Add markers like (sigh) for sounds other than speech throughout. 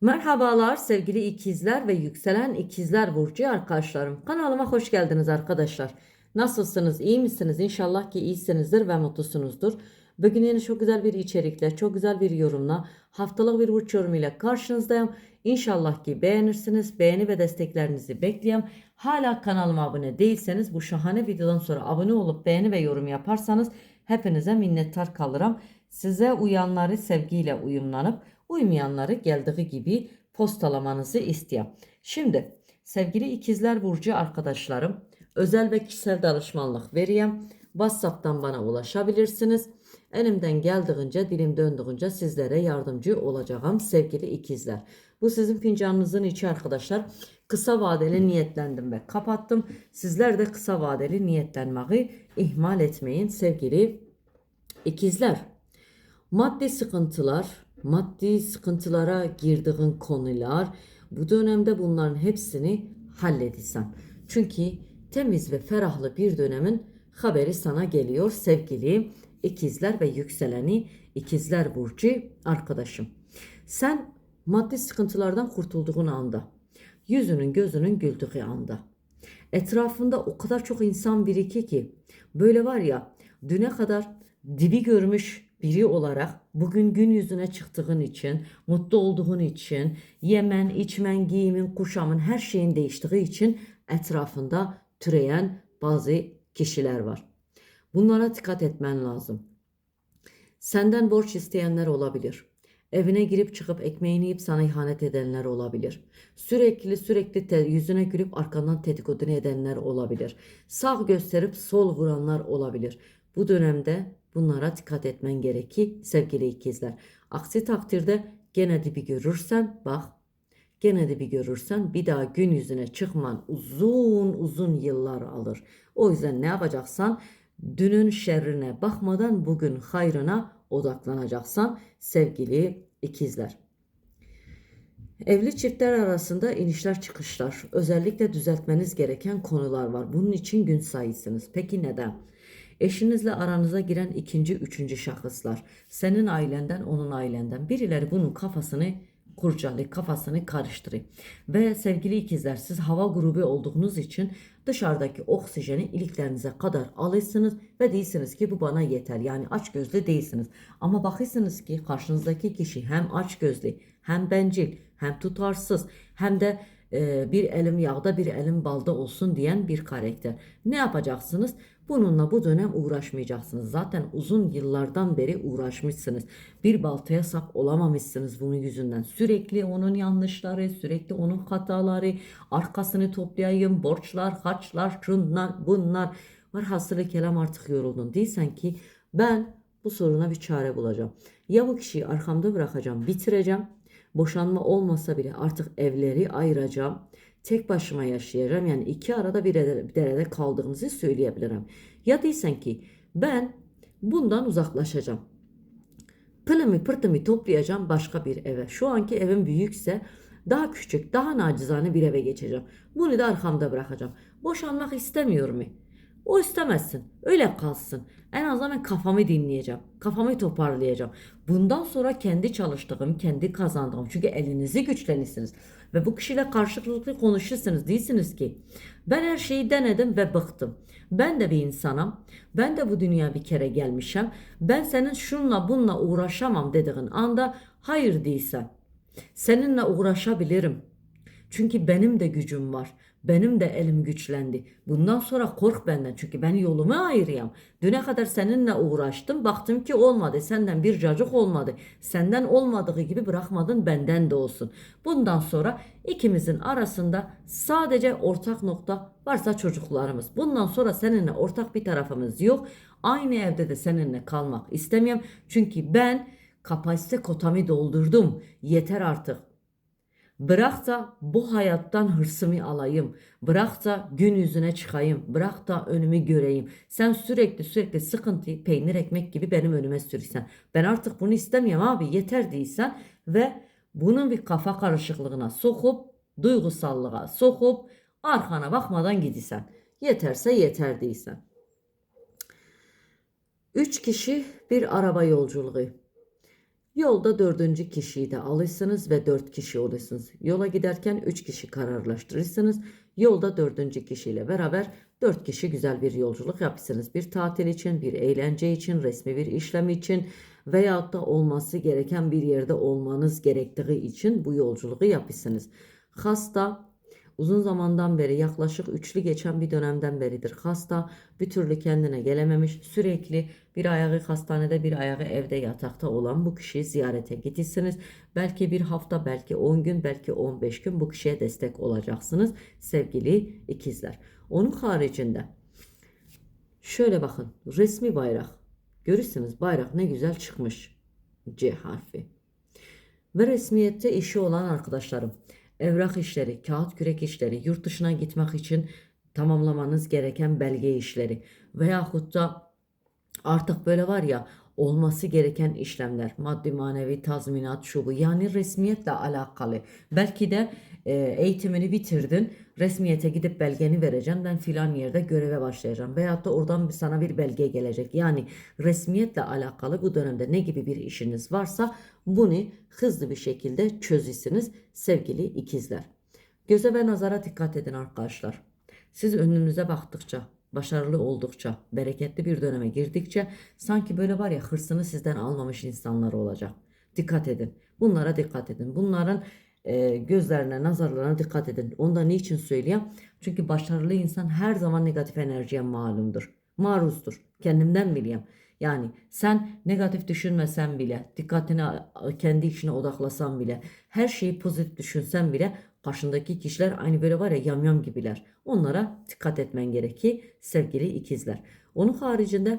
Merhabalar sevgili ikizler ve yükselen ikizler burcu arkadaşlarım. Kanalıma hoş geldiniz arkadaşlar. Nasılsınız? İyi misiniz? İnşallah ki iyisinizdir ve mutlusunuzdur. Bugün yine çok güzel bir içerikle, çok güzel bir yorumla, haftalık bir burç yorumuyla karşınızdayım. İnşallah ki beğenirsiniz. Beğeni ve desteklerinizi bekliyorum. Hala kanalıma abone değilseniz bu şahane videodan sonra abone olup beğeni ve yorum yaparsanız hepinize minnettar kalırım. Size uyanları sevgiyle uyumlanıp uymayanları geldiği gibi postalamanızı istiyorum. Şimdi sevgili ikizler burcu arkadaşlarım özel ve kişisel danışmanlık vereyim. WhatsApp'tan bana ulaşabilirsiniz. Elimden geldiğince, dilim döndüğünce sizlere yardımcı olacağım sevgili ikizler. Bu sizin fincanınızın içi arkadaşlar. Kısa vadeli niyetlendim ve kapattım. Sizler de kısa vadeli niyetlenmeyi ihmal etmeyin sevgili ikizler. Maddi sıkıntılar, maddi sıkıntılara girdiğin konular, bu dönemde bunların hepsini halledilsen. Çünkü temiz ve ferahlı bir dönemin haberi sana geliyor sevgili ikizler ve yükseleni ikizler burcu arkadaşım. Sen maddi sıkıntılardan kurtulduğun anda, yüzünün gözünün güldüğü anda, etrafında o kadar çok insan biriki ki böyle var ya düne kadar dibi görmüş biri olarak bugün gün yüzüne çıktığın için, mutlu olduğun için, yemen, içmen, giyimin, kuşamın her şeyin değiştiği için etrafında türeyen bazı kişiler var. Bunlara dikkat etmen lazım. Senden borç isteyenler olabilir. Evine girip çıkıp ekmeğini yiyip sana ihanet edenler olabilir. Sürekli sürekli te- yüzüne gülüp arkandan tetikodunu edenler olabilir. Sağ gösterip sol vuranlar olabilir. Bu dönemde bunlara dikkat etmen gerekir sevgili ikizler. Aksi takdirde gene dibi görürsen bak gene de bir görürsen bir daha gün yüzüne çıkman uzun uzun yıllar alır. O yüzden ne yapacaksan dünün şerrine bakmadan bugün hayrına odaklanacaksan sevgili ikizler. Evli çiftler arasında inişler çıkışlar, özellikle düzeltmeniz gereken konular var. Bunun için gün sayısınız. Peki neden? Eşinizle aranıza giren ikinci, üçüncü şahıslar, senin ailenden, onun ailenden birileri bunun kafasını kurcalayıp kafasını karıştırıyor. Ve sevgili ikizler siz hava grubu olduğunuz için dışarıdaki oksijeni iliklerinize kadar alırsınız ve değilsiniz ki bu bana yeter. Yani aç gözlü değilsiniz. Ama bakıyorsunuz ki karşınızdaki kişi hem aç gözlü hem bencil hem tutarsız hem de e, bir elim yağda bir elim balda olsun diyen bir karakter. Ne yapacaksınız? Bununla bu dönem uğraşmayacaksınız. Zaten uzun yıllardan beri uğraşmışsınız. Bir baltaya sap olamamışsınız bunun yüzünden. Sürekli onun yanlışları, sürekli onun hataları, arkasını toplayayım, borçlar, harçlar, şunlar, bunlar. Var hasılı kelam artık yoruldun. Değilsen ki ben bu soruna bir çare bulacağım. Ya bu kişiyi arkamda bırakacağım, bitireceğim. Boşanma olmasa bile artık evleri ayıracağım. Tek başıma yaşayacağım. Yani iki arada bir derede, kaldığımızı söyleyebilirim. Ya değilsen ki ben bundan uzaklaşacağım. Pılımı pırtımı toplayacağım başka bir eve. Şu anki evim büyükse daha küçük, daha nacizane bir eve geçeceğim. Bunu da arkamda bırakacağım. Boşanmak istemiyorum. O istemezsin. Öyle kalsın. En azından ben kafamı dinleyeceğim. Kafamı toparlayacağım. Bundan sonra kendi çalıştığım, kendi kazandığım. Çünkü elinizi güçlenirsiniz. Ve bu kişiyle karşılıklı konuşursunuz. Değilsiniz ki ben her şeyi denedim ve bıktım. Ben de bir insanım. Ben de bu dünya bir kere gelmişim. Ben senin şunla bununla uğraşamam dediğin anda hayır değilsen. Seninle uğraşabilirim. Çünkü benim de gücüm var. Benim de elim güçlendi. Bundan sonra kork benden. Çünkü ben yolumu ayırıyorum. Düne kadar seninle uğraştım. Baktım ki olmadı. Senden bir cacık olmadı. Senden olmadığı gibi bırakmadın benden de olsun. Bundan sonra ikimizin arasında sadece ortak nokta varsa çocuklarımız. Bundan sonra seninle ortak bir tarafımız yok. Aynı evde de seninle kalmak istemiyorum. Çünkü ben kapasite kotamı doldurdum. Yeter artık. Bırak da bu hayattan hırsımı alayım. Bırak da gün yüzüne çıkayım. Bırak da önümü göreyim. Sen sürekli sürekli sıkıntıyı peynir ekmek gibi benim önüme sürüyorsun. Ben artık bunu istemiyorum abi yeter değilsen ve bunun bir kafa karışıklığına sokup duygusallığa sokup arkana bakmadan gidisen. Yeterse yeter değilsen. Üç kişi bir araba yolculuğu. Yolda dördüncü kişiyi de alırsınız ve dört kişi olursunuz. Yola giderken üç kişi kararlaştırırsınız. Yolda dördüncü kişiyle beraber dört kişi güzel bir yolculuk yapırsınız. Bir tatil için, bir eğlence için, resmi bir işlem için veyahut da olması gereken bir yerde olmanız gerektiği için bu yolculuğu yapırsınız. Hasta Uzun zamandan beri yaklaşık üçlü geçen bir dönemden beridir hasta. Bir türlü kendine gelememiş. Sürekli bir ayağı hastanede bir ayağı evde yatakta olan bu kişiyi ziyarete gidirsiniz. Belki bir hafta belki 10 gün belki 15 gün bu kişiye destek olacaksınız sevgili ikizler. Onun haricinde şöyle bakın resmi bayrak. Görürsünüz bayrak ne güzel çıkmış. C harfi. Ve resmiyette işi olan arkadaşlarım evrak işleri, kağıt kürek işleri, yurt dışına gitmek için tamamlamanız gereken belge işleri veyahut da artık böyle var ya olması gereken işlemler, maddi manevi tazminat şu bu yani resmiyetle alakalı. Belki de eğitimini bitirdin, resmiyete gidip belgeni vereceksin, ben filan yerde göreve başlayacağım. Veyahut da oradan sana bir belge gelecek. Yani resmiyetle alakalı bu dönemde ne gibi bir işiniz varsa bunu hızlı bir şekilde çözürsünüz sevgili ikizler. Göze ve nazara dikkat edin arkadaşlar. Siz önünüze baktıkça, başarılı oldukça, bereketli bir döneme girdikçe sanki böyle var ya hırsını sizden almamış insanlar olacak. Dikkat edin. Bunlara dikkat edin. Bunların e, gözlerine, nazarlarına dikkat edin. Onu da niçin söyleyeyim? Çünkü başarılı insan her zaman negatif enerjiye malumdur. Maruzdur. Kendimden bileyim. Yani sen negatif düşünmesen bile, dikkatini kendi işine odaklasan bile, her şeyi pozitif düşünsen bile karşındaki kişiler aynı böyle var ya yamyam gibiler. Onlara dikkat etmen gerekir sevgili ikizler. Onun haricinde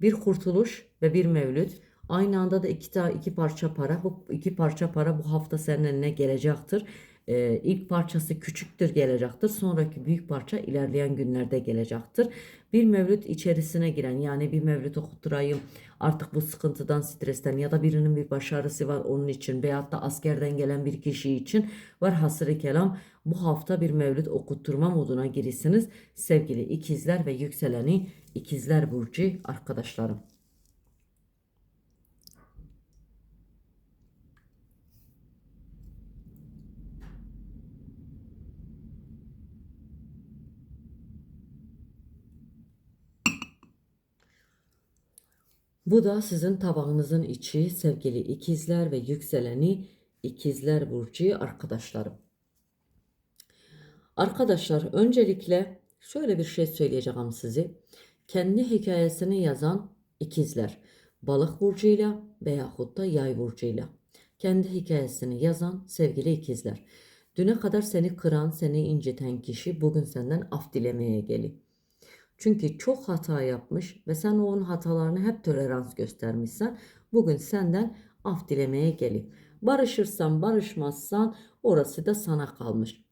bir kurtuluş ve bir mevlüt. Aynı anda da iki, ta, iki parça para. Bu iki parça para bu hafta senin eline gelecektir. Ee, ilk parçası küçüktür gelecektir. Sonraki büyük parça ilerleyen günlerde gelecektir. Bir mevlüt içerisine giren yani bir mevlüt okutturayım artık bu sıkıntıdan stresten ya da birinin bir başarısı var onun için veyahut da askerden gelen bir kişi için var hasırı kelam bu hafta bir mevlüt okutturma moduna girirsiniz sevgili ikizler ve yükseleni ikizler burcu arkadaşlarım. Bu da sizin tabağınızın içi sevgili ikizler ve yükseleni ikizler burcu arkadaşlarım. Arkadaşlar öncelikle şöyle bir şey söyleyeceğim size. Kendi hikayesini yazan ikizler balık burcuyla veyahut da yay burcuyla. Kendi hikayesini yazan sevgili ikizler. Düne kadar seni kıran, seni inciten kişi bugün senden af dilemeye geliyor. Çünkü çok hata yapmış ve sen onun hatalarını hep tolerans göstermişsen bugün senden af dilemeye geliyor. Barışırsan barışmazsan orası da sana kalmış.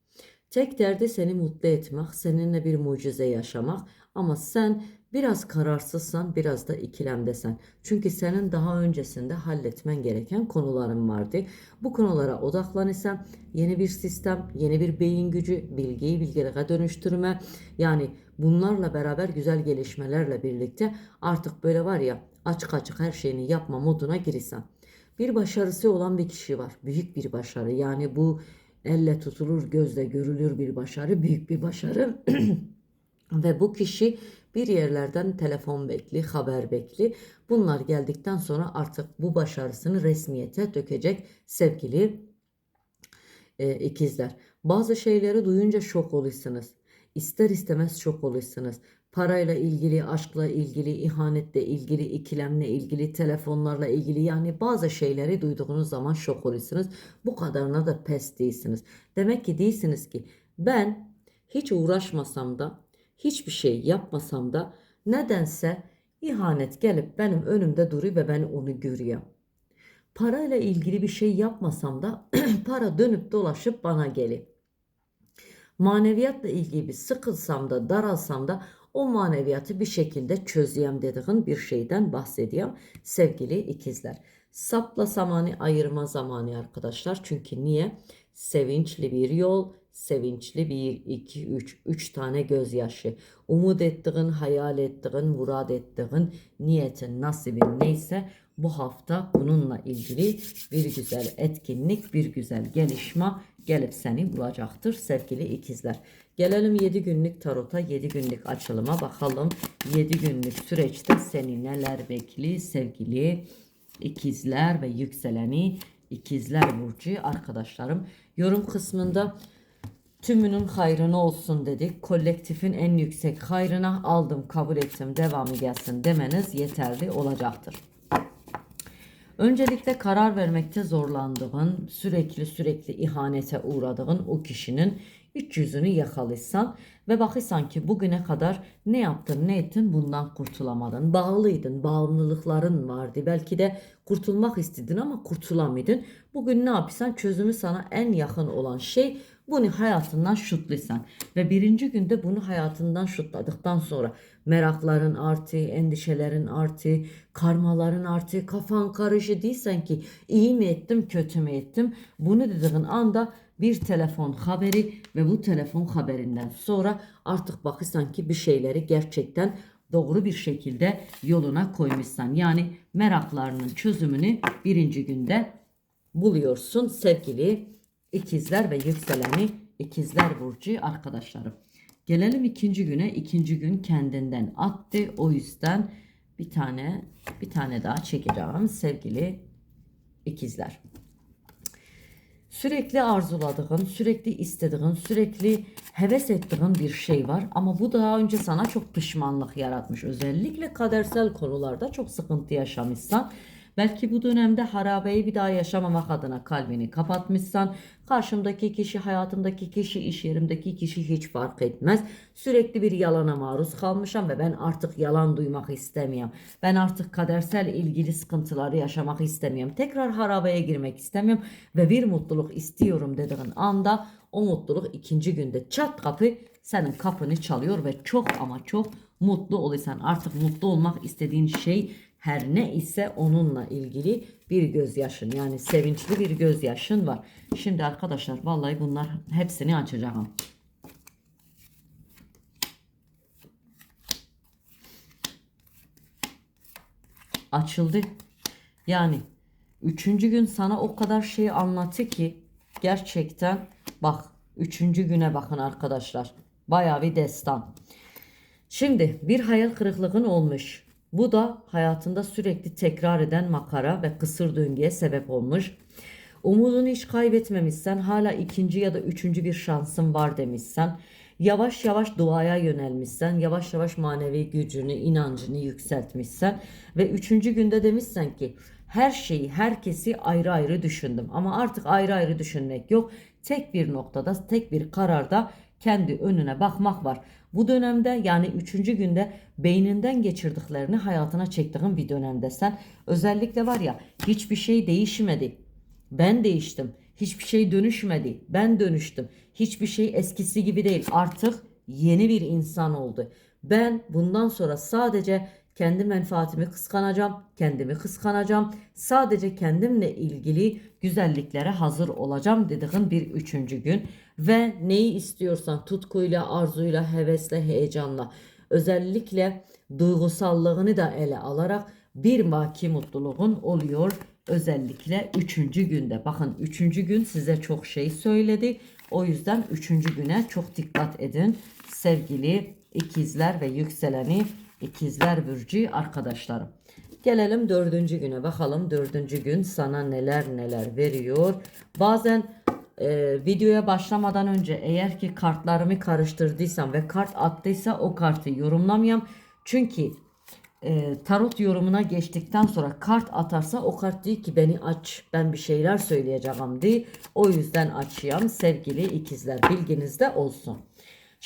Tek derdi seni mutlu etmek, seninle bir mucize yaşamak ama sen biraz kararsızsan, biraz da ikilemdesen. Çünkü senin daha öncesinde halletmen gereken konuların vardı. Bu konulara odaklanırsan yeni bir sistem, yeni bir beyin gücü, bilgiyi bilgilere dönüştürme yani bunlarla beraber güzel gelişmelerle birlikte artık böyle var ya açık açık her şeyini yapma moduna girirsen. Bir başarısı olan bir kişi var. Büyük bir başarı. Yani bu elle tutulur, gözle görülür bir başarı, büyük bir başarı. (clears throat) Ve bu kişi bir yerlerden telefon bekli, haber bekli. Bunlar geldikten sonra artık bu başarısını resmiyete dökecek sevgili e, ikizler. Bazı şeyleri duyunca şok olursunuz. İster istemez şok olursunuz. Parayla ilgili, aşkla ilgili, ihanetle ilgili, ikilemle ilgili, telefonlarla ilgili yani bazı şeyleri duyduğunuz zaman şok olursunuz. Bu kadarına da pes değilsiniz. Demek ki değilsiniz ki ben hiç uğraşmasam da, hiçbir şey yapmasam da nedense ihanet gelip benim önümde duruyor ve ben onu görüyorum. Parayla ilgili bir şey yapmasam da (clears throat) para dönüp dolaşıp bana geliyor. Maneviyatla ilgili bir sıkılsam da daralsam da o maneviyatı bir şekilde çözeyim dediğin bir şeyden bahsediyorum sevgili ikizler. Sapla zamanı ayırma zamanı arkadaşlar. Çünkü niye? Sevinçli bir yol, sevinçli bir, iki, üç, üç tane gözyaşı. Umut ettiğin, hayal ettiğin, murad ettiğin, niyetin, nasibin neyse Bu hafta bununla ilgili bir güzel etkinlik, bir güzel gelişme gelip seni bulacaktır sevgili ikizler. Gelelim 7 günlük tarota, 7 günlük açılıma bakalım. 7 günlük süreçte seni neler bekliyor sevgili ikizler ve yükseleni ikizler burcu arkadaşlarım. Yorum kısmında tümünün hayrına olsun dedik. Kolektifin en yüksek hayrına aldım, kabul ettim, devamı gelsin demeniz yeterli olacaktır. Öncelikle karar vermekte zorlandığın, sürekli sürekli ihanete uğradığın o kişinin iç yüzünü yakalıysan ve bakırsan ki bugüne kadar ne yaptın ne ettin bundan kurtulamadın. Bağlıydın, bağımlılıkların vardı. Belki de kurtulmak istedin ama kurtulamadın. Bugün ne yapırsan çözümü sana en yakın olan şey bunu hayatından şutluysan ve birinci günde bunu hayatından şutladıktan sonra merakların artı, endişelerin artı, karmaların artı, kafan karışı değilsen ki iyi mi ettim, kötü mü ettim? Bunu dediğin anda bir telefon haberi ve bu telefon haberinden sonra artık bakırsan ki bir şeyleri gerçekten doğru bir şekilde yoluna koymuşsan. Yani meraklarının çözümünü birinci günde buluyorsun sevgili ikizler ve yükseleni ikizler burcu arkadaşlarım. Gelelim ikinci güne. İkinci gün kendinden attı. O yüzden bir tane bir tane daha çekeceğim sevgili ikizler. Sürekli arzuladığın, sürekli istediğin, sürekli heves ettiğin bir şey var ama bu daha önce sana çok pişmanlık yaratmış. Özellikle kadersel konularda çok sıkıntı yaşamışsan Belki bu dönemde harabeyi bir daha yaşamamak adına kalbini kapatmışsan, karşımdaki kişi, hayatımdaki kişi, iş yerimdeki kişi hiç fark etmez. Sürekli bir yalana maruz kalmışım ve ben artık yalan duymak istemiyorum. Ben artık kadersel ilgili sıkıntıları yaşamak istemiyorum. Tekrar harabeye girmek istemiyorum ve bir mutluluk istiyorum dediğin anda o mutluluk ikinci günde çat kapı senin kapını çalıyor ve çok ama çok mutlu oluyorsan artık mutlu olmak istediğin şey her ne ise onunla ilgili bir gözyaşın yani sevinçli bir gözyaşın var. Şimdi arkadaşlar vallahi bunlar hepsini açacağım. Açıldı. Yani üçüncü gün sana o kadar şeyi anlattı ki gerçekten bak üçüncü güne bakın arkadaşlar. Bayağı bir destan. Şimdi bir hayal kırıklığın olmuş. Bu da hayatında sürekli tekrar eden makara ve kısır döngüye sebep olmuş. Umudunu hiç kaybetmemişsen, hala ikinci ya da üçüncü bir şansın var demişsen, yavaş yavaş duaya yönelmişsen, yavaş yavaş manevi gücünü, inancını yükseltmişsen ve üçüncü günde demişsen ki her şeyi, herkesi ayrı ayrı düşündüm. Ama artık ayrı ayrı düşünmek yok. Tek bir noktada, tek bir kararda kendi önüne bakmak var. Bu dönemde yani üçüncü günde beyninden geçirdiklerini hayatına çektiğin bir dönemde sen özellikle var ya hiçbir şey değişmedi. Ben değiştim. Hiçbir şey dönüşmedi. Ben dönüştüm. Hiçbir şey eskisi gibi değil. Artık yeni bir insan oldu. Ben bundan sonra sadece kendi menfaatimi kıskanacağım, kendimi kıskanacağım. Sadece kendimle ilgili güzelliklere hazır olacağım dediğin bir üçüncü gün. Ve neyi istiyorsan tutkuyla, arzuyla, hevesle, heyecanla özellikle duygusallığını da ele alarak bir maki mutluluğun oluyor. Özellikle üçüncü günde. Bakın üçüncü gün size çok şey söyledi. O yüzden üçüncü güne çok dikkat edin. Sevgili ikizler ve yükseleni ikizler burcu arkadaşlarım. Gelelim dördüncü güne bakalım dördüncü gün sana neler neler veriyor. Bazen e, videoya başlamadan önce eğer ki kartlarımı karıştırdıysam ve kart attıysa o kartı yorumlamayayım. Çünkü e, tarot yorumuna geçtikten sonra kart atarsa o kart diyor ki beni aç ben bir şeyler söyleyeceğim diye. O yüzden açayım sevgili ikizler bilginizde olsun.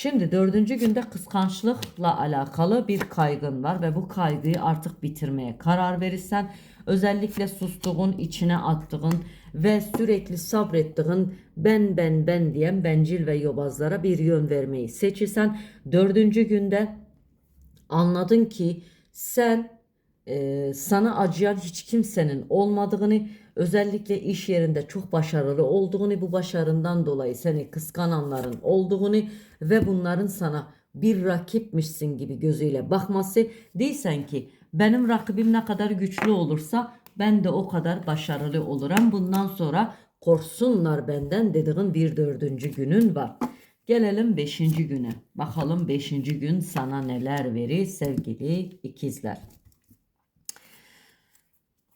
Şimdi dördüncü günde kıskançlıkla alakalı bir kaygın var ve bu kaygıyı artık bitirmeye karar verirsen özellikle sustuğun, içine attığın ve sürekli sabrettiğin ben ben ben diyen bencil ve yobazlara bir yön vermeyi seçirsen dördüncü günde anladın ki sen e, sana acıyan hiç kimsenin olmadığını özellikle iş yerinde çok başarılı olduğunu bu başarından dolayı seni kıskananların olduğunu ve bunların sana bir rakipmişsin gibi gözüyle bakması değilsen ki benim rakibim ne kadar güçlü olursa ben de o kadar başarılı olurum. Bundan sonra korksunlar benden dediğin bir dördüncü günün var. Gelelim beşinci güne. Bakalım beşinci gün sana neler verir sevgili ikizler.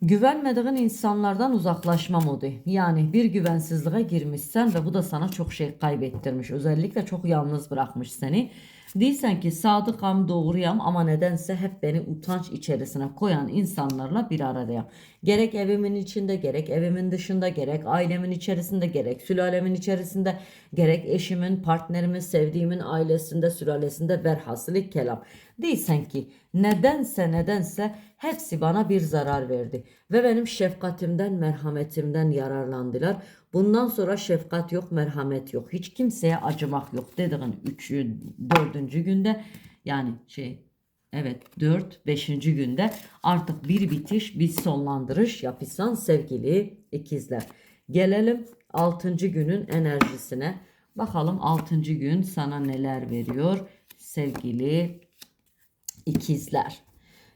Güvenmediğin insanlardan uzaklaşma modu. Yani bir güvensizliğe girmişsen ve bu da sana çok şey kaybettirmiş. Özellikle çok yalnız bırakmış seni. Değilsen ki sadıkam doğruyam ama nedense hep beni utanç içerisine koyan insanlarla bir aradayım. Gerek evimin içinde gerek evimin dışında gerek ailemin içerisinde gerek sülalemin içerisinde gerek eşimin, partnerimin, sevdiğimin ailesinde, sülalesinde verhasılı kelam. Değilsen ki nedense nedense hepsi bana bir zarar verdi ve benim şefkatimden, merhametimden yararlandılar. Bundan sonra şefkat yok, merhamet yok. Hiç kimseye acımak yok dediğin 3. 4. günde yani şey Evet 4 5. günde artık bir bitiş bir sonlandırış yapırsan sevgili ikizler. Gelelim 6. günün enerjisine. Bakalım 6. gün sana neler veriyor sevgili ikizler.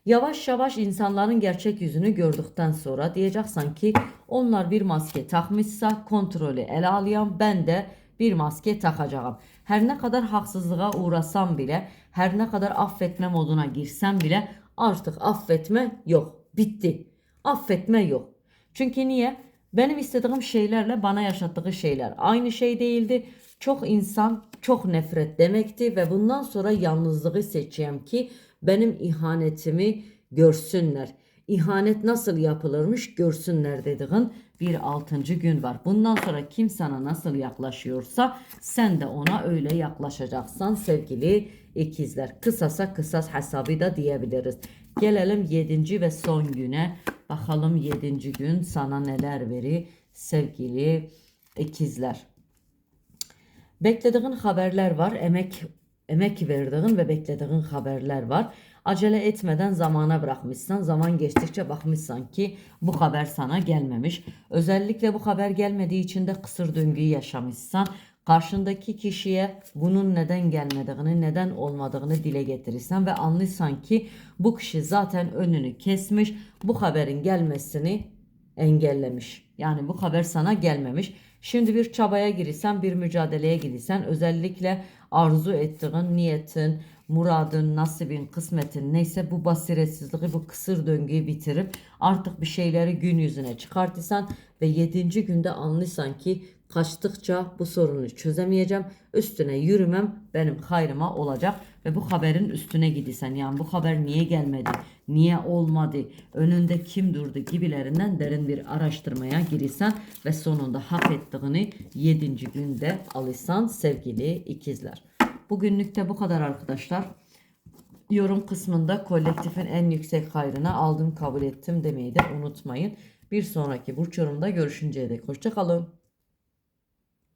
Yavaş yavaş insanların gerçek yüzünü gördükten sonra diyeceksen ki onlar bir maske takmışsa kontrolü ele alayan ben de bir maske takacağım. Her ne kadar haksızlığa uğrasam bile, her ne kadar affetme moduna girsem bile artık affetme yok. Bitti. Affetme yok. Çünkü niye? Benim istediğim şeylerle bana yaşattığı şeyler aynı şey değildi. Çok insan çok nefret demekti ve bundan sonra yalnızlığı seçeceğim ki benim ihanetimi görsünler. İhanet nasıl yapılırmış görsünler dediğin bir altıncı gün var. Bundan sonra kim sana nasıl yaklaşıyorsa sen de ona öyle yaklaşacaksan sevgili ikizler. Kısasa kısas hesabı da diyebiliriz. Gelelim yedinci ve son güne. Bakalım yedinci gün sana neler verir sevgili ikizler. Beklediğin haberler var. Emek emek verdiğin ve beklediğin haberler var. Acele etmeden zamana bırakmışsan, zaman geçtikçe bakmışsan ki bu haber sana gelmemiş. Özellikle bu haber gelmediği için de kısır döngüyü yaşamışsan, karşındaki kişiye bunun neden gelmediğini, neden olmadığını dile getirirsen ve anlıyorsan ki bu kişi zaten önünü kesmiş, bu haberin gelmesini engellemiş. Yani bu haber sana gelmemiş. Şimdi bir çabaya girirsen, bir mücadeleye girirsen özellikle arzu ettiğin niyetin, muradın, nasibin, kısmetin neyse bu basiretsizliği, bu kısır döngüyü bitirip artık bir şeyleri gün yüzüne çıkartırsan ve yedinci günde anlıyorsan ki kaçtıkça bu sorunu çözemeyeceğim. Üstüne yürümem benim hayrıma olacak ve bu haberin üstüne gidirsen yani bu haber niye gelmedi, niye olmadı, önünde kim durdu gibilerinden derin bir araştırmaya girirsen ve sonunda hak ettiğini 7. günde alırsan sevgili ikizler. Bugünlük de bu kadar arkadaşlar. Yorum kısmında kolektifin en yüksek hayrına aldım kabul ettim demeyi de unutmayın. Bir sonraki burç yorumda görüşünceye dek hoşçakalın.